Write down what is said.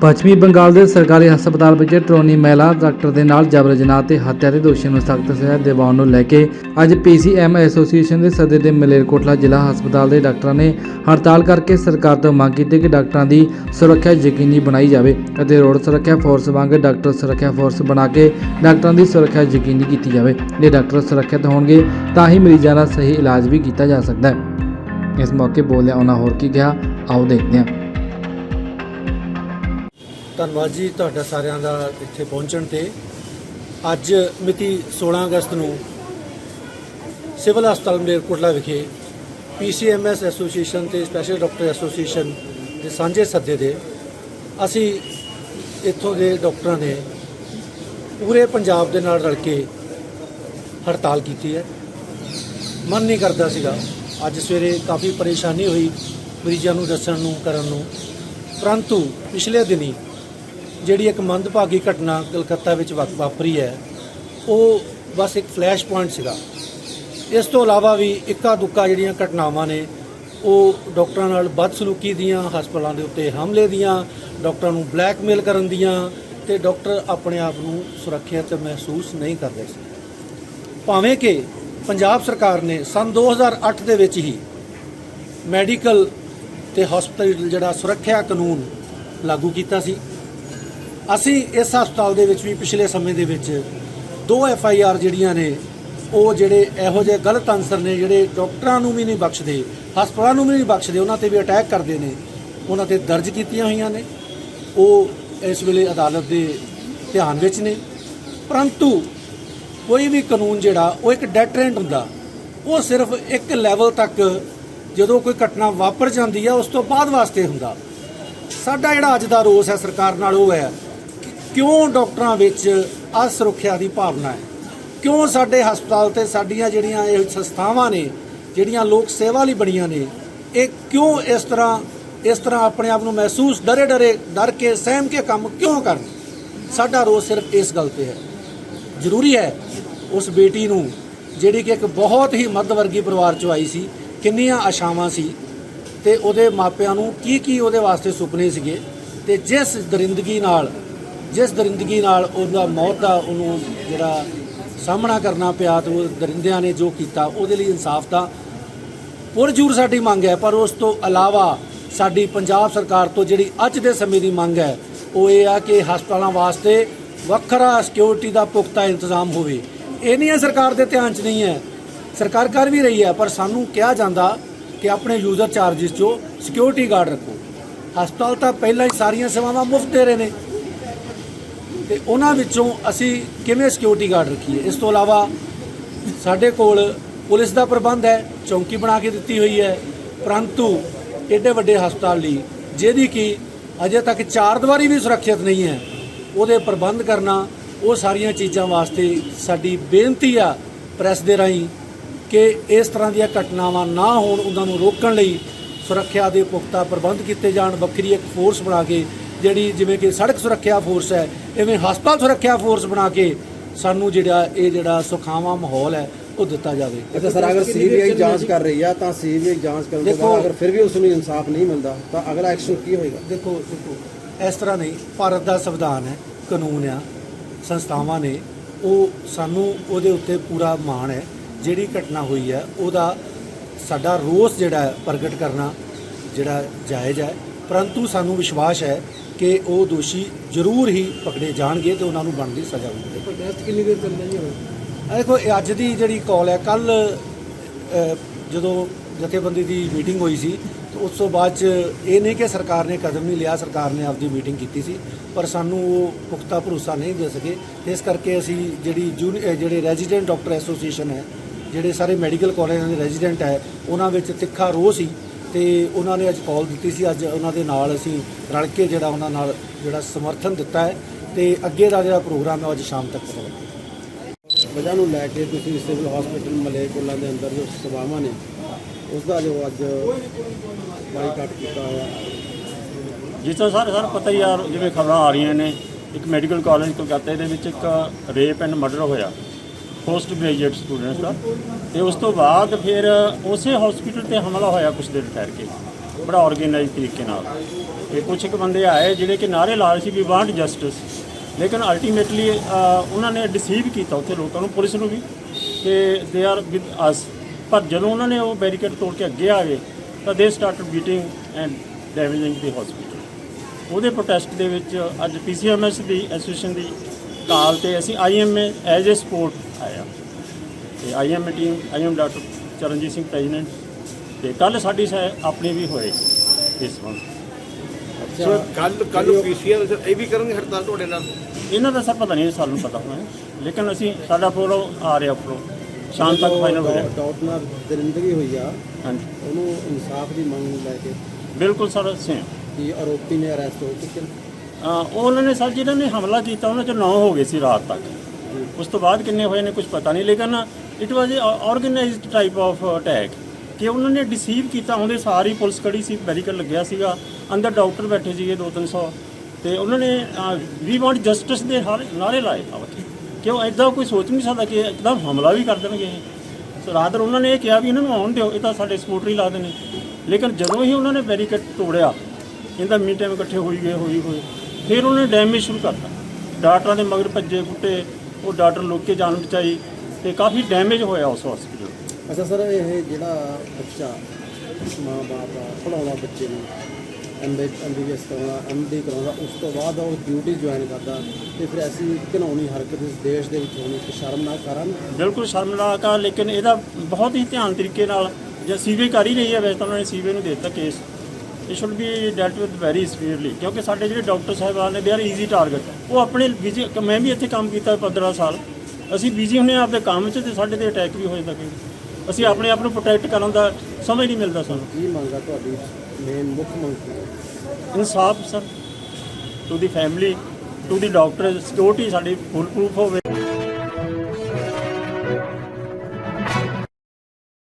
ਪੱਛਮੀ ਬੰਗਾਲ ਦੇ ਸਰਕਾਰੀ ਹਸਪਤਾਲ ਵਿੱਚ ਟਰੋਨੀ ਮਹਿਲਾ, ਡਾਕਟਰ ਦੇ ਨਾਲ ਜਬਰ ਜਨਾਹ ਤੇ ਹੱਤਿਆ ਦੇ ਦੋਸ਼ੀਆਂ ਨੂੰ ਸਖਤ ਸਜ਼ਾ ਦਿਵਾਉਣ ਨੂੰ ਲੈ ਕੇ ਅੱਜ ਪੀਸੀਐਮ ਐਸੋਸੀਏਸ਼ਨ ਦੇ ਸੱਦੇ ਦੇ ਮਲੇਰਕੋਟਲਾ ਜ਼ਿਲ੍ਹਾ ਹਸਪਤਾਲ ਦੇ ਡਾਕਟਰਾਂ ਨੇ ਹੜਤਾਲ ਕਰਕੇ ਸਰਕਾਰ ਤੋਂ ਮੰਗ ਕੀਤੀ ਕਿ ਡਾਕਟਰਾਂ ਦੀ ਸੁਰੱਖਿਆ ਯਕੀਨੀ ਬਣਾਈ ਜਾਵੇ ਅਤੇ ਰੋਡ ਸੁਰੱਖਿਆ ਫੋਰਸ ਵਾਂਗ ਡਾਕਟਰ ਸੁਰੱਖਿਆ ਫੋਰਸ ਬਣਾ ਕੇ ਡਾਕਟਰਾਂ ਦੀ ਸੁਰੱਖਿਆ ਯਕੀਨੀ ਕੀਤੀ ਜਾਵੇ। ਜੇ ਡਾਕਟਰ ਸੁਰੱਖਿਅਤ ਹੋਣਗੇ, ਤਾਂ ਹੀ ਮਰੀਜ਼ਾਂ ਦਾ ਸਹੀ ਇਲਾਜ ਵੀ ਕੀਤਾ ਜਾ ਸਕਦਾ ਹੈ। ਇਸ ਮੌਕੇ ਬੋਲਦਿਆਂ ਉਹਨਾਂ ਹੋਰ ਕੀ ਕਿਹਾ, ਆਓ ਦੇਖਦੇ ਹਾਂ। ਧੰਨਵਾਦ ਜੀ ਤੁਹਾਡਾ ਸਾਰਿਆਂ ਦਾ ਇੱਥੇ ਪਹੁੰਚਣ ਤੇ। ਅੱਜ ਮਿਤੀ 16 ਅਗਸਤ ਨੂੰ ਸਿਵਲ ਹਸਪਤਾਲ ਮਲੇਰਕੋਟਲਾ ਵਿਖੇ ਪੀਸੀਐਮਐਸ ਐਸੋਸੀਏਸ਼ਨ ਤੇ ਸਪੈਸ਼ਲ ਡਾਕਟਰ ਐਸੋਸੀਏਸ਼ਨ ਦੇ ਸਾਂਝੇ ਸੱਦੇ ਦੇ ਅਸੀਂ ਇੱਥੋਂ ਦੇ ਡਾਕਟਰਾਂ ਨੇ ਪੂਰੇ ਪੰਜਾਬ ਦੇ ਨਾਲ ਰਲ ਕੇ ਹੜਤਾਲ ਕੀਤੀ ਹੈ। ਮਨ ਨਹੀਂ ਕਰਦਾ ਸੀਗਾ। ਅੱਜ ਸਵੇਰੇ ਕਾਫੀ ਪਰੇਸ਼ਾਨੀ ਹੋਈ ਮਰੀਜ਼ਾਂ ਨੂੰ ਦੱਸਣ ਨੂੰ, ਕਰਨ ਨੂੰ। ਪਰੰਤੂ ਪਿਛਲੇ ਦਿਨੀ ਜਿਹੜੀ ਇੱਕ ਮੰਦਭਾਗੀ ਘਟਨਾ ਕਲਕੱਤਾ ਵਿੱਚ ਵਾ- ਵਾਪਰੀ ਹੈ, ਉਹ ਬਸ ਇੱਕ ਫਲੈਸ਼ ਪੁਆਇੰਟ ਸੀਗਾ। ਇਸ ਤੋਂ ਇਲਾਵਾ ਵੀ ਇੱਕਾ ਦੁੱਕਾ ਜਿਹੜੀਆਂ ਘਟਨਾਵਾਂ ਨੇ, ਉਹ ਡਾਕਟਰਾਂ ਨਾਲ ਬਦਸਲੂਕੀ ਦੀਆਂ, ਹਸਪਤਾਲਾਂ ਦੇ ਉੱਤੇ ਹਮਲੇ ਦੀਆਂ, ਡਾਕਟਰਾਂ ਨੂੰ ਬਲੈਕਮੇਲ ਕਰਨ ਦੀਆਂ ਤੇ ਡਾਕਟਰ ਆਪਣੇ ਆਪ ਨੂੰ ਸੁਰੱਖਿਅਤ ਮਹਿਸੂਸ ਨਹੀਂ ਕਰਦੇ ਸੀ। ਭਾਵੇਂ ਕਿ ਪੰਜਾਬ ਸਰਕਾਰ ਨੇ ਸਨ 2008 ਦੇ ਵਿੱਚ ਹੀ ਮੈਡੀਕਲ ਤੇ ਹਸਪਤਾਲ ਜਿਹੜਾ ਸੁਰੱਖਿਆ ਕਾਨੂੰਨ ਲਾਗੂ ਕੀਤਾ ਸੀ ਅਸੀਂ ਇਸ ਹਸਪਤਾਲ ਦੇ ਵਿੱਚ ਵੀ ਪਿਛਲੇ ਸਮੇਂ ਦੇ ਵਿੱਚ ਦੋ ਐਫ ਆਈ ਆਰ ਜਿਹੜੀਆਂ ਨੇ, ਉਹ ਜਿਹੜੇ ਇਹੋ ਜਿਹੇ ਗਲਤ ਅਨਸਰ ਨੇ ਜਿਹੜੇ ਡਾਕਟਰਾਂ ਨੂੰ ਵੀ ਨਹੀਂ ਬਖਸ਼ਦੇ, ਹਸਪਤਾਲਾਂ ਨੂੰ ਵੀ ਨਹੀਂ ਬਖਸ਼ਦੇ, ਉਹਨਾਂ ਤੇ ਵੀ ਅਟੈਕ ਕਰਦੇ ਨੇ, ਉਹਨਾਂ ਤੇ ਦਰਜ ਕੀਤੀਆਂ ਹੋਈਆਂ ਨੇ। ਉਹ ਇਸ ਵੇਲੇ ਅਦਾਲਤ ਦੇ ਧਿਆਨ ਵਿੱਚ ਨੇ। ਪਰੰਤੂ ਕੋਈ ਵੀ ਕਾਨੂੰਨ ਜਿਹੜਾ, ਉਹ ਇੱਕ ਡੈਟਰੈਂਟ ਹੁੰਦਾ। ਉਹ ਸਿਰਫ ਇੱਕ ਲੈਵਲ ਤੱਕ ਜਦੋਂ ਕੋਈ ਘਟਨਾ ਵਾਪਰ ਜਾਂਦੀ ਹੈ ਉਸ ਤੋਂ ਬਾਅਦ ਵਾਸਤੇ ਹੁੰਦਾ। ਸਾਡਾ ਜਿਹੜਾ ਅੱਜ ਦਾ ਰੋਸ ਹੈ ਸਰਕਾਰ ਨਾਲ ਉਹ ਹੈ ਕਿਉਂ ਡਾਕਟਰਾਂ ਵਿੱਚ ਅਸੁਰੱਖਿਆ ਦੀ ਭਾਵਨਾ ਹੈ? ਕਿਉਂ ਸਾਡੇ ਹਸਪਤਾਲ ਤੇ ਸਾਡੀਆਂ ਜਿਹੜੀਆਂ ਇਹ ਸੰਸਥਾਵਾਂ ਨੇ, ਜਿਹੜੀਆਂ ਲੋਕ ਸੇਵਾ ਲਈ ਬਣੀਆਂ ਨੇ, ਇਹ ਕਿਉਂ ਇਸ ਤਰ੍ਹਾਂ ਇਸ ਤਰ੍ਹਾਂ ਆਪਣੇ ਆਪ ਨੂੰ ਮਹਿਸੂਸ ਡਰੇ ਡਰੇ, ਡਰ ਕੇ, ਸਹਿਮ ਕੇ ਕੰਮ ਕਿਉਂ ਕਰਨ? ਸਾਡਾ ਰੋਸ ਸਿਰਫ ਇਸ ਗੱਲ ਤੇ ਹੈ। ਜ਼ਰੂਰੀ ਹੈ ਉਸ ਬੇਟੀ ਨੂੰ, ਜਿਹੜੀ ਕਿ ਇੱਕ ਬਹੁਤ ਹੀ ਮੱਧ ਵਰਗੀ ਪਰਿਵਾਰ ਚੋਂ ਆਈ ਸੀ, ਕਿੰਨੀਆਂ ਆਸ਼ਾਵਾਂ ਸੀ, ਤੇ ਉਹਦੇ ਮਾਪਿਆਂ ਨੂੰ ਕੀ ਕੀ ਉਹਦੇ ਵਾਸਤੇ ਸੁਪਨੇ ਸੀਗੇ, ਤੇ ਜਿਸ ਦਰਿੰਦਗੀ ਨਾਲ ਜਿਸ ਦਰਿੰਦਗੀ ਨਾਲ ਉਹਦਾ ਮੌਤ ਦਾ ਉਹਨੂੰ ਜਿਹੜਾ ਸਾਹਮਣਾ ਕਰਨਾ ਪਿਆ ਤੇ ਉਹ ਦਰਿੰਦਿਆਂ ਨੇ ਜੋ ਕੀਤਾ, ਉਹਦੇ ਲਈ ਇਨਸਾਫ ਦਾ ਪੁਰਜੂਰ ਸਾਡੀ ਮੰਗ ਹੈ, ਪਰ ਉਸ ਤੋਂ ਇਲਾਵਾ ਸਾਡੀ ਪੰਜਾਬ ਸਰਕਾਰ ਤੋਂ ਜਿਹੜੀ ਅੱਜ ਦੇ ਸਮੇਂ ਦੀ ਮੰਗ ਹੈ, ਉਹ ਇਹ ਆ ਕਿ ਹਸਪਤਾਲਾਂ ਵਾਸਤੇ ਵੱਖਰਾ ਸਿਕਿਉਰਿਟੀ ਦਾ ਪੁਖਤਾ ਇੰਤਜ਼ਾਮ ਹੋਵੇ। ਇਹ ਨਹੀਂ ਹੈ ਸਰਕਾਰ ਦੇ ਧਿਆਨ 'ਚ ਨਹੀਂ ਹੈ। ਸਰਕਾਰ ਕਰ ਵੀ ਰਹੀ ਹੈ, ਪਰ ਸਾਨੂੰ ਕਿਹਾ ਜਾਂਦਾ ਕਿ ਆਪਣੇ ਯੂਜ਼ਰ ਚਾਰजेस 'ਚੋਂ ਸਿਕਿਉਰਿਟੀ ਗਾਰਡ ਰੱਖੋ। ਹਸਪਤਾਲ ਤਾਂ ਪਹਿਲਾਂ ਹੀ ਸਾਰੀਆਂ ਸੇਵਾਵਾਂ ਮੁਫਤ ਦੇ ਰਹੇ ਨੇ। ਤੇ ਉਹਨਾਂ ਵਿੱਚੋਂ ਅਸੀਂ ਕਿਵੇਂ ਸਿਕਿਉਰਿਟੀ ਗਾਰਡ ਰੱਖੀਏ? ਇਸ ਤੋਂ ਇਲਾਵਾ ਸਾਡੇ ਕੋਲ ਪੁਲਿਸ ਦਾ ਪ੍ਰਬੰਧ ਹੈ, ਚੌਂਕੀ ਬਣਾ ਕੇ ਦਿੱਤੀ ਹੋਈ ਹੈ, ਪਰੰਤੂ ਏਡੇ ਵੱਡੇ ਹਸਪਤਾਲ ਲਈ, ਜਿਹਦੀ ਕਿ ਅਜੇ ਤੱਕ ਚਾਰ ਦੀਵਾਰੀ ਵੀ ਸੁਰੱਖਿਅਤ ਨਹੀਂ ਹੈ, ਉਹਦੇ ਪ੍ਰਬੰਧ ਕਰਨਾ, ਉਹ ਸਾਰੀਆਂ ਚੀਜ਼ਾਂ ਵਾਸਤੇ ਸਾਡੀ ਬੇਨਤੀ ਆ ਪ੍ਰੈਸ ਦੇ ਰਾਹੀਂ ਕਿ ਇਸ ਤਰ੍ਹਾਂ ਦੀਆਂ ਘਟਨਾਵਾਂ ਨਾ ਹੋਣ, ਉਹਨਾਂ ਨੂੰ ਰੋਕਣ ਲਈ ਸੁਰੱਖਿਆ ਦੇ ਪੁਖਤਾ ਪ੍ਰਬੰਧ ਕੀਤੇ ਜਾਣ, ਵੱਖਰੀ ਇੱਕ ਫੋਰਸ ਬਣਾ ਕੇ ਜਿਹੜੀ ਜਿਵੇਂ ਕਿ ਸੜਕ ਸੁਰੱਖਿਆ ਫੋਰਸ ਹੈ ਇਵੇਂ ਹਸਪਤਾਲ ਸੁਰੱਖਿਆ ਫੋਰਸ ਬਣਾ ਕੇ ਸਾਨੂੰ ਜਿਹੜਾ ਇਹ ਜਿਹੜਾ ਸੁਖਾਵਾਂ ਮਾਹੌਲ ਹੈ ਉਹ ਦਿੱਤਾ ਜਾਵੇ। ਅੱਛਾ ਸਰ ਅਗਰ ਸੀਬੀਆਈ ਜਾਂਚ ਕਰ ਰਹੀ ਆ ਤਾਂ ਸੀਬੀਆਈ ਜਾਂਚ ਕਰਨ ਤੋਂ ਬਾਅਦ ਅਗਰ ਫਿਰ ਵੀ ਉਸ ਨੂੰ ਇਨਸਾਫ ਨਹੀਂ ਮਿਲਦਾ ਤਾਂ ਅਗਲਾ ਐਕਸ਼ਨ ਕੀ ਹੋਏਗਾ? ਦੇਖੋ ਦੇਖੋ ਇਸ ਤਰ੍ਹਾਂ ਨਹੀਂ ਭਾਰਤ ਦਾ ਸੰਵਿਧਾਨ ਹੈ ਕਾਨੂੰਨ ਆ ਸੰਸਥਾਵਾਂ ਨੇ ਉਹ ਸਾਨੂੰ ਉਹਦੇ ਉੱਤੇ ਪੂਰਾ ਮਾਣ ਹੈ ਜਿਹੜੀ ਘਟਨਾ ਹੋਈ ਹੈ ਉਹਦਾ ਸਾਡਾ ਰੋਸ ਜਿਹੜਾ ਪ੍ਰਗਟ ਕਰਨਾ ਜਿਹੜਾ ਜਾਇਜ਼ ਹੈ। ਪਰੰਤੂ ਸਾਨੂੰ ਵਿਸ਼ਵਾਸ ਹੈ ਕਿ ਉਹ ਦੋਸ਼ੀ ਜ਼ਰੂਰ ਹੀ ਪਕੜੇ ਜਾਣਗੇ ਤੇ ਉਹਨਾਂ ਨੂੰ ਬਣਦੀ ਸਜ਼ਾ ਮਿਲੇਗੀ। ਪ੍ਰੋਟੈਸਟ ਕਿੰਨੀ ਦੇਰ ਚੱਲਣਾ ਜੀ ਇਹ ਦੇਖੋ ਇਹ ਅੱਜ ਦੀ ਜਿਹੜੀ ਕਾਲ ਹੈ ਕੱਲ ਜਦੋਂ ਜਥੇਬੰਦੀ ਦੀ ਮੀਟਿੰਗ ਹੋਈ ਸੀ ਉਸ ਤੋਂ ਬਾਅਦ ਚ ਇਹ ਨਹੀਂ ਕਿ ਸਰਕਾਰ ਨੇ ਕਦਮ ਨਹੀਂ ਲਿਆ ਸਰਕਾਰ ਨੇ ਆਪਦੀ ਮੀਟਿੰਗ ਕੀਤੀ ਸੀ ਪਰ ਸਾਨੂੰ ਉਹ ਪੁਖਤਾ ਭਰੋਸਾ ਨਹੀਂ ਦੇ ਸਕੇ। ਇਸ ਕਰਕੇ ਅਸੀਂ ਜਿਹੜੀ ਜਿਹੜੇ ਰੈਜ਼ੀਡੈਂਟ ਡਾਕਟਰ ਐਸੋਸੀਏਸ਼ਨ ਹੈ ਜਿਹੜੇ ਸਾਰੇ ਮੈਡੀਕਲ ਕਾਲਜਾਂ ਦੇ ਰੈਜ਼ੀਡੈਂਟ ਹੈ ਉਹਨਾਂ ਵਿੱਚ ਤਿੱਖਾ ਰੋਹ ਸੀ ਤੇ ਉਹਨਾਂ ਨੇ ਅੱਜ ਕਾਲ ਦਿੱਤੀ ਸੀ। ਅੱਜ ਉਹਨਾਂ ਦੇ ਨਾਲ ਅਸੀਂ ਰਲ ਕੇ ਜਿਹੜਾ ਉਹਨਾਂ ਨਾਲ ਜਿਹੜਾ ਸਮਰਥਨ ਦਿੱਤਾ ਹੈ ਤੇ ਅੱਗੇ ਦਾ ਜਿਹੜਾ ਪ੍ਰੋਗਰਾਮ ਹੈ ਅੱਜ ਸ਼ਾਮ ਤੱਕ ਲੱਗੇਗਾ ਵਜ੍ਹਾ ਨੂੰ ਲੈ ਕੇ ਤੁਸੀਂ ਸਿਵਲ ਹਸਪੀਟਲ ਮਲੇਰਕੋਟਲਾ ਦੇ ਅੰਦਰ ਜੋ ਸੇਵਾਵਾਂ ਨੇ ਉਸ ਦਾ ਜੋ ਅੱਜ ਬਾਈਕਾਟ ਕੀਤਾ ਹੋਇਆ ਜਿਸ ਤਰ੍ਹਾਂ ਸਾਰੇ ਸਾਨੂੰ ਪਤਾ ਹੀ ਆ ਜਿਵੇਂ ਖਬਰਾਂ ਆ ਰਹੀਆਂ ਨੇ ਇੱਕ ਮੈਡੀਕਲ ਕਾਲਜ ਕਲਕੱਤੇ ਦੇ ਵਿੱਚ ਇੱਕ ਰੇਪ ਐਂਡ ਮਰਡਰ ਹੋਇਆ। ਪੋਸਟ ਗ੍ਰੈਜੂਏਟ ਸਟੂਡੈਂਟਸ ਦਾ। ਤੇ ਉਸ ਤੋਂ ਬਾਅਦ ਫਿਰ ਉਸੇ ਹਸਪੀਟਲ ਤੇ ਹਮਲਾ ਹੋਇਆ ਕੁਝ ਦਿਨ ਠਹਿਰ ਕੇ ਬੜਾ ਆਰਗੇਨਾਈਜ਼ ਤਰੀਕੇ ਨਾਲ। ਤੇ ਕੁਝ ਇੱਕ ਬੰਦੇ ਆਏ ਜਿਹੜੇ ਕਿ ਨਾਰੇ ਲਾ ਰਹੇ ਸੀ ਵੀ ਵਾਂਟ ਜਸਟਿਸ ਲੇਕਿਨ ਅਲਟੀਮੇਟਲੀ ਉਹਨਾਂ ਨੇ ਡਿਸੀਵ ਕੀਤਾ ਉੱਥੇ ਲੋਕਾਂ ਨੂੰ, ਪੁਲਿਸ ਨੂੰ ਵੀ। ਕਿ ਦੇ ਆਰ ਵਿਦ ਅਸ ਪਰ ਜਦੋਂ ਉਹਨਾਂ ਨੇ ਉਹ ਬੈਰੀਕੇਡ ਤੋੜ ਕੇ ਅੱਗੇ ਆ ਗਏ ਤਾਂ they started beating and damaging the hospital ਉਹਦੇ ਪ੍ਰੋਟੈਸਟ ਦੇ ਵਿੱਚ ਅੱਜ ਪੀਸੀਐਮਐਸ ਦੀ ਐਸੋਸੀਏਸ਼ਨ ਦੀ ਕਾਲ ਤੇ ਅਸੀਂ ਆਈਐਮਏ ਐਜ਼ ਅ ਸਪੋਰਟ ਆਇਆ ਤੇ IMA team IM doctor Charanjit Singh president ਤੇ ਕੱਲ ਸਾਡੀ ਆਪਣੀ ਵੀ ਹੋਏ ਇਸ ਵਾਰ। ਅੱਛਾ। ਕੱਲ ਕੱਲ ਪੀਸੀਆਰ ਇਹ ਵੀ ਕਰਨਗੇ ਹੜਤਾਲ ਤੁਹਾਡੇ ਨਾਲ? ਇਹਨਾਂ ਦਾ ਸਰ ਪਤਾ ਨਹੀਂ ਸਾਨੂੰ ਪਤਾ ਹੋਣਾ। ਲੇਕਿਨ ਅਸੀਂ ਸਾਡਾ ਪ੍ਰੋਗਰਾਮ ਆ ਰਿਹਾ ਉੱਪਰੋਂ ਸ਼ਾਮ ਤੱਕ ਫਾਈਨਲ ਹੋ ਜਾਏਗਾ ਡਾਕਟਰ ਨਾਲ ਦਰਿੰਦਗੀ ਹੋਈ ਆ ਹਾਂਜੀ। ਉਹਨੂੰ ਇਨਸਾਫ ਦੀ ਮੰਗ ਨੂੰ ਲੈ ਕੇ ਬਿਲਕੁਲ ਸਰ ਸੇਮ ਕਿ ਆਰੋਪੀ ਨੇ ਅਰੈਸਟ ਹੋ ਚੁੱਕੇ ਉਹਨਾਂ ਨੇ ਸਰ, ਜਿਹਨਾਂ ਨੇ ਹਮਲਾ ਕੀਤਾ, ਉਹਨਾਂ 'ਚੋਂ 9 ਹੋ ਗਏ ਸੀ ਰਾਤ ਤੱਕ। ਉਸ ਤੋਂ ਬਾਅਦ ਕਿੰਨੇ ਹੋਏ ਨੇ ਕੁਝ ਪਤਾ ਨਹੀਂ, ਲੇਕਿਨ it was organised type of attack ਕਿ ਉਹਨਾਂ ਨੇ ਡਿਸੀਵ ਕੀਤਾ, ਉਹਦੇ ਸਾਰੀ ਪੁਲਿਸ ਕੜੀ ਸੀ ਬੈਰੀਕੇਡ ਲੱਗਿਆ ਸੀਗਾ, ਅੰਦਰ ਡਾਕਟਰ ਬੈਠੇ ਸੀਗੇ 2-300 ਤੇ ਉਹਨਾਂ ਨੇ ਵੀ ਵਾਂਟ ਜਸਟਿਸ ਦੇ ਹਾਰੇ- ਨਾਰੇ ਲਾਏ ਕਿ ਉਹ ਕਿਉਂ ਐਦਾਂ ਕੋਈ ਸੋਚ ਨਹੀਂ ਸਕਦਾ ਕਿ ਇੱਕਦਮ ਹਮਲਾ ਵੀ ਕਰ ਦੇਣਗੇ ਇਹ। ਸੋ ਰਾਦਰ ਉਹਨਾਂ ਨੇ ਇਹ ਕਿਹਾ ਵੀ ਇਹਨਾਂ ਨੂੰ ਆਉਣ ਦਿਓ, ਇਹ ਤਾਂ ਸਾਡੇ ਸਪੋਰਟਰੀ ਲਾ ਨੇ ਲੇਕਿਨ ਜਦੋਂ ਹੀ ਉਹਨਾਂ ਨੇ ਬੈਰੀਕੇਡ ਤੋੜਿਆ, ਇਹਦਾ ਮੀਟ ਟਾਈਮ ਇਕੱਠੇ ਹੋਈ ਗਏ, ਹੋਈ ਹੋਏ ਫਿਰ ਉਹਨਾਂ ਨੇ ਡੈਮੇਜ ਸ਼ੁਰੂ ਕਰਤਾ। ਡਾਕਟਰਾਂ ਦੇ ਮਗਰ ਭੱਜੇ ਫੁੱਟੇ ਉਹ ਡਾਕਟਰ ਲੋਕ ਕੇ ਜਾਨ ਬਚਾਈ ਤੇ ਕਾਫੀ ਡੈਮੇਜ ਹੋਇਆ ਉਸ ਹਸਪੀਟਲ ਅੱਛਾ ਸਰ ਇਹ ਜਿਹੜਾ ਬੱਚਾ ਮਾਂ ਬਾਪ ਆ ਪੜਾਉਂਦਾ ਬੱਚੇ ਨੂੰ ਐਮਬੀ ਐਮਬੀਬੀਐਸ ਕਰਾਉਣਾ ਐਮਡੀ ਕਰਾਉਂਦਾ ਉਸ ਤੋਂ ਬਾਅਦ ਉਹ ਡਿਊਟੀ ਜੁਆਇਨ ਕਰਦਾ ਤੇ ਫਿਰ ਐਸੀ ਘਿਨਾਉਣੀ ਹਰਕਤ ਇਸ ਦੇਸ਼ ਦੇ ਵਿੱਚ ਹੋਣੀ ਇੱਕ ਸ਼ਰਮਨਾਕ ਕਾਰਨ? ਬਿਲਕੁਲ ਸ਼ਰਮਨਾਕ ਆ ਲੇਕਿਨ ਇਹਦਾ ਬਹੁਤ ਹੀ ਧਿਆਨ ਤਰੀਕੇ ਨਾਲ ਜੇ ਸੀਬੀਆਈ ਕਰ ਹੀ ਰਹੀ ਹੈ ਵੈਸੇ ਤਾਂ ਉਹਨਾਂ ਨੇ ਸੀਬੀਆਈ ਨੂੰ ਦੇ ਦਿੱਤਾ ਕੇਸ ਇਹ should be dealt with very severely ਕਿਉਂਕਿ ਸਾਡੇ ਜਿਹੜੇ ਡਾਕਟਰ ਸਾਹਿਬਾਨ ਨੇ ਦੇ ਆਰ ਈਜ਼ੀ ਟਾਰਗੇਟ ਉਹ ਆਪਣੇ ਬਿਜ਼ੀ ਮੈਂ ਵੀ ਇੱਥੇ ਕੰਮ ਕੀਤਾ 15 ਸਾਲ ਅਸੀਂ ਬਿਜ਼ੀ ਹੁੰਨੇ ਆਪਦੇ ਕੰਮ 'ਚ ਤੇ ਸਾਡੇ ਤੇ ਅਟੈਕ ਵੀ ਹੋ ਜਾਂਦਾ ਕਈ ਅਸੀਂ ਆਪਣੇ ਆਪ ਨੂੰ ਪ੍ਰੋਟੈਕਟ ਕਰਨ ਦਾ ਸਮਝ ਨਹੀਂ ਮਿਲਦਾ ਸਾਨੂੰ ਕੀ ਮੰਗਾ ਤੁਹਾਡੀ ਮੇਨ ਮੁੱਖ ਮੰਗ ਇਨਸਾਫ sir to the family to the doctor security ਸਾਡੀ ਫੁੱਲ ਪ੍ਰੂਫ ਹੋਵੇ